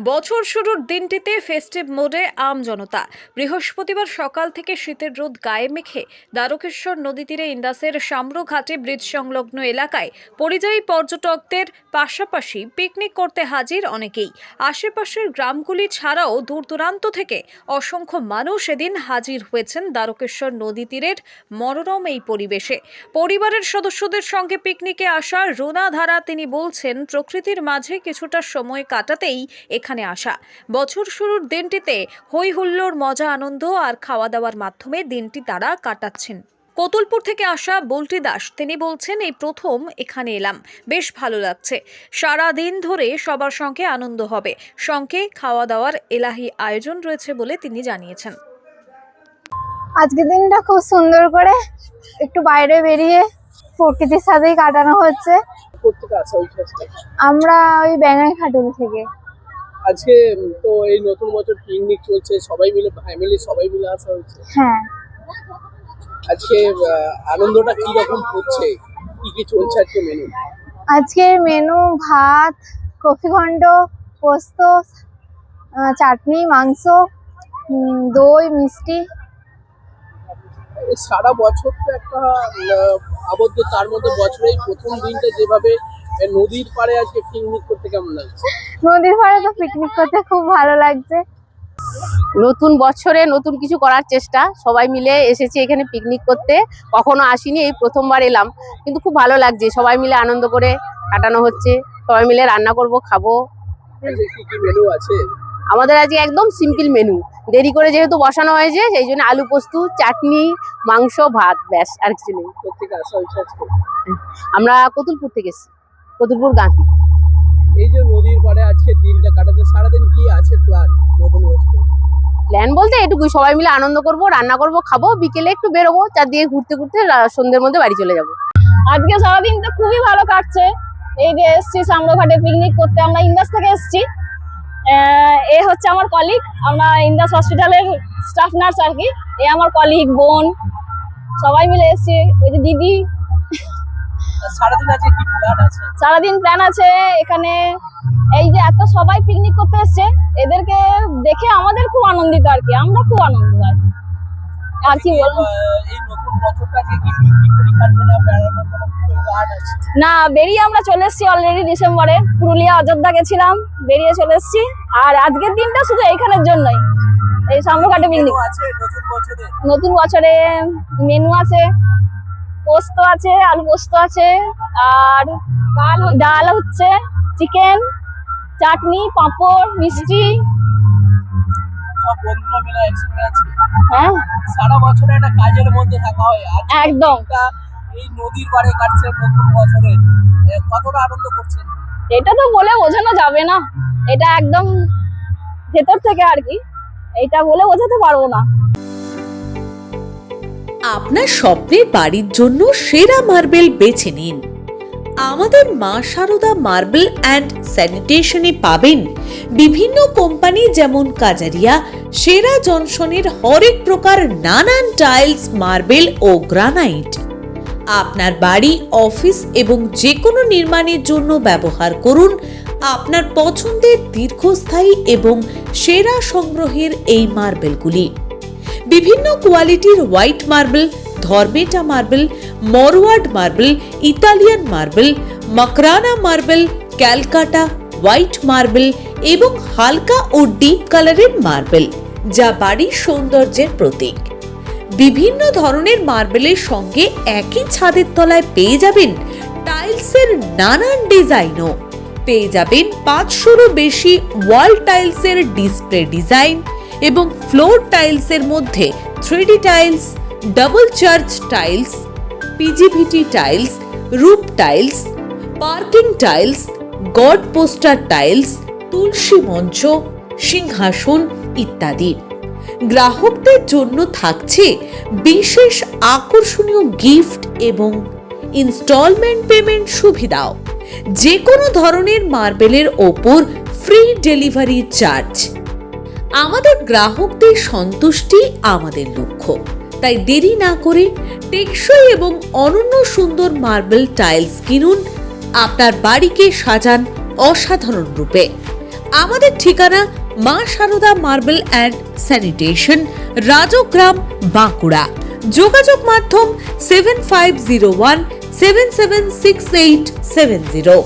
বছর শুরুর দিনটিতে ফেস্টিভ মোডে আম জনতা। বৃহস্পতিবার সকাল থেকে শীতের রোদ গায়ে মেখে দ্বারকেশ্বর নদী তীরে ইন্দাসের সাম্রঘাটে ব্রিজ সংলগ্ন এলাকায় পরিযায়ী পর্যটকদের পাশাপাশি পিকনিক করতে হাজির অনেকেই। আশেপাশের গ্রামগুলি ছাড়াও দূর দূরান্ত থেকে অসংখ্য মানুষ এদিন হাজির হয়েছেন দ্বারকেশ্বর নদী তীরের মনোরম এই পরিবেশে। পরিবারের সদস্যদের সঙ্গে পিকনিকে আসা রুনা ধারা তিনি বলছেন, প্রকৃতির মাঝে কিছুটা সময় কাটাতেই এখানে আসা। বছর শুরুর দিনটিতে হই হুল্লোড় মজা আনন্দ আর খাওয়া দাওয়ার মাধ্যমে দিনটি তারা কাটাচ্ছেন। কতুলপুর থেকে আসা বল্টি দাস তিনি বলছেন এই প্রথম এখানে এলাম। বেশ ভালো লাগছে। সারা দিন ধরে সবার সঙ্গে আনন্দ হবে। সঙ্গে খাওয়া দাওয়ার এলাহি আয়োজন রয়েছে বলে তিনি জানিয়েছেন। আজকে দিনটা খুব সুন্দর করে একটু বাইরে বেরিয়ে প্রকৃতির সাথেই কাটানো হচ্ছে। আমরা ওই ব্যাঙাই খাটুল থেকে। আজকে তো এই নতুন বছর পিকনিক চলছে সবাই মিলে ফ্যামিলি সবাই মিলে আসা হচ্ছে। হ্যাঁ। আজকে আনন্দটা কি রকম হচ্ছে? কি কি চলছে আজকে মেনু আজকের মেনু ভাত কফি ঘন্ট পোস্ত চাটনি মাংস দই মিষ্টি। সারা বছর তো একটা আবদ্ধ তার মধ্যে বছরেই প্রথম দিনটা যেভাবে নদীর পাড়ে আজকে পিকনিক করতে কেমন লাগছে? নদীর পাড়ে তো পিকনিক করতে খুব ভালো লাগছে। নতুন বছরে নতুন কিছু করার চেষ্টা। সবাই মিলে এসেছি এখানে পিকনিক করতে। কখনো আসিনি এই প্রথমবার এলাম। কিন্তু খুব ভালো লাগছে। সবাই মিলে আনন্দ করে কাটানো হচ্ছে। সবাই মিলে রান্না করব খাব। আজকে কি কি মেনু আছে আমাদের আজকে একদম সিম্পল মেনু দেরি করে যেহেতু বসানো হয়েছে সেই জন্য আলু পোস্ত চাটনি মাংস ভাত ব্যাস আর কিছু নেই। আমরা কতুলপুর থেকে এসেছি। কতুলপুর গাঁথি। এই যে নদীর পাড়ে আজকে দিনটা কাটাতে সারাদিন কি আছে প্ল্যান নতুন বছরে? প্ল্যান বলতে এটুকুই সবাই মিলে আনন্দ করব রান্না করব খাব বিকেলে একটু বেরোবো চারদিকে ঘুরতে ঘুরতে সন্ধ্যের মধ্যে বাড়ি চলে যাব। আজকে সারাদিন তো খুবই ভালো কাটছে। এই যে এসছি সামরঘাটে পিকনিক করতে আমরা ইন্দাস থেকে এসছি। আহ, এ হচ্ছে আমার কলিগ আমরা ইন্দাস হসপিটালের স্টাফ নার্স আর কি। এ আমার কলিগ বোন সবাই মিলে এসছি। ওই যে দিদি সারাদিন প্ল্যান আছে? এখানে এই যে এত সবাই পিকনিক করতে এসছে এদেরকে দেখে আমাদের খুব আনন্দিত আর কি আমরা খুব আনন্দিত আর কি। আর কি বলব? না বেরিয়ে আমরা চলে এসেছি অলরেডি ডিসেম্বরে পুরুলিয়া অযোধ্যা গেছিলাম বেরিয়ে চলে এসেছি। আর আজকের দিনটা শুধু এইখানের জন্যই এই সামরঘাটে পিকনিক আছে নতুন বছরে। মেনু আছে পোস্ত আছে আলু পোস্ত আছে আর ডাল ডাল হচ্ছে চিকেন চাটনি পাঁপড় মিষ্টি। হ্যাঁ? সারা বছরে একটা কাজের মধ্যে থাকা হয়। একদম। এই নদীর পাড়ে কাটছে নতুন বছরে। কতটা আনন্দ করছেন? এটা তো বলে বোঝানো যাবে না। এটা একদম ভেতর থেকে আর কি। এটা বলে বোঝাতে পারব না। আপনার স্বপ্নের বাড়ির জন্য সেরা মার্বেল বেছে নিন। আমাদের মা সারদা মার্বেল অ্যান্ড স্যানিটেশনে পাবেন বিভিন্ন কোম্পানি যেমন কাজারিয়া, সেরা জনসনের হরেক প্রকার নানান টাইলস, মার্বেল ও গ্রানাইট। আপনার বাড়ি, অফিস এবং যে কোনো নির্মাণের জন্য ব্যবহার করুন আপনার পছন্দের দীর্ঘস্থায়ী এবং সেরা সংগ্রহের এই মার্বেলগুলি। বিভিন্ন কোয়ালিটির white marble, ধর্মেটা marble, Morwad marble, Italian marble, Makrana marble, Calcutta, white marble এবং হালকা ও ডিপ কালারের মার্বেল, যা বাড়ির সৌন্দর্যের প্রতীক। বিভিন্ন ধরনের মার্বেলের সঙ্গে একই ছাদের তলায় পেয়ে যাবেন টাইলসের নানান ডিজাইনও। পেয়ে যাবেন পাঁচশোরও বেশি ওয়াল টাইলসের ডিসপ্লে ডিজাইন এবং ফ্লোর টাইলসের মধ্যে three D tiles, double charge tiles P G V T tiles roof tiles, parking tiles, god poster tiles, তুলসী মঞ্চ, সিংহাসন ইত্যাদি। গ্রাহকদের জন্য থাকছে বিশেষ আকর্ষণীয় গিফট এবং ইনস্টলমেন্ট পেমেন্ট সুবিধাও। যে কোনো ধরনের মার্বেলের ওপর ফ্রি ডেলিভারি চার্জ। আমাদের গ্রাহকদের সন্তুষ্টি আমাদের লক্ষ্য। তাই দেরি না করে টেকসই এবং অনন্য সুন্দর মার্বেল টাইলস কিনুন, আপনার বাড়িকে সাজান অসাধারণ রূপে। আমাদের ঠিকানা Maa Sarada marble and sanitation, Rajgram, Bankura. যোগাযোগ মাধ্যম seven five zero one seven seven six eight seven zero.